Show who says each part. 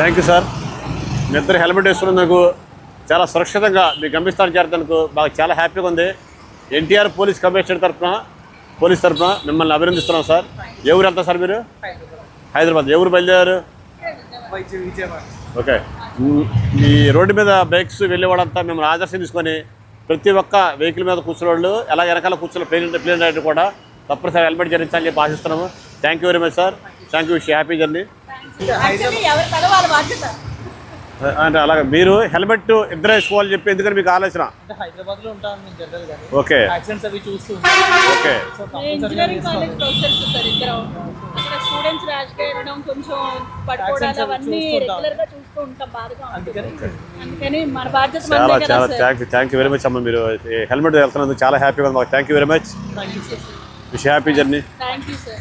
Speaker 1: Thank you sir మీ ఇద్దరు helmet వేసుకున్నందుకు చాలా సురక్షితంగా మీ గమ్యస్థానం చేరుతానికి మాకు చాలా హ్యాపీగా ఉంది. ఎన్టీఆర్ పోలీస్ కమిషనర్ తరఫున పోలీస్ తరఫున మిమ్మల్ని అభినందిస్తున్నాం సార్ ఏ ఊరు వెళ్తారు సార్ మీరు? హైదరాబాద్. ఏ ఊరు బయలుదేరారు? ఓకే. ఈ రోడ్డు మీద బైక్స్ వెళ్ళేవాడంతా మిమ్మల్ని ఆదర్శం తీసుకొని ప్రతి ఒక్క వెహికల్ మీద కూర్చున్న వాళ్ళు ఎలా వెనకాల కూర్చున్న ప్లేన్ ప్లేన్ రైడర్ కూడా తప్పనిసరి హెల్మెట్ ధరించాలని చెప్పి ఆశిస్తున్నాము. Thank you very much sir thank you happy journey అంటే అలాగే మీరు హెల్మెట్ ఇద్దరు వేసుకోవాలని చెప్పి ఎందుకని మీకు ఆలోచన?
Speaker 2: అంటే హైదరాబాద్లో ఉంటాను నేను జనరల్గా
Speaker 1: ఓకే.
Speaker 2: యాక్సిడెంట్స్ అవి చూస్తూ
Speaker 1: okay.
Speaker 2: So
Speaker 3: engineering college professors sir ఇద్దరు. అక్కడ స్టూడెంట్స్ ర్యాష్గా వెళ్ళడం కొంచెం పడిపోవడాలు
Speaker 2: Accidents అవి
Speaker 3: అవన్నీ
Speaker 2: చూస్తుంటాం.
Speaker 3: రెగ్యులర్గా చూస్తూ ఉంటాం బాధగా ఉంటుంది
Speaker 2: అందుకని.
Speaker 3: అందుకని మన బాధ్యత
Speaker 1: చాలా
Speaker 3: మనదే కదా
Speaker 1: చాలా
Speaker 3: sir.
Speaker 1: Thank you thank you very much అమ్మ మీరు. హెల్మెట్ వెళ్తున్నందుకు చాలా హ్యాపీగా ఉంది. Thank you very much wish happy journey
Speaker 3: thank you sir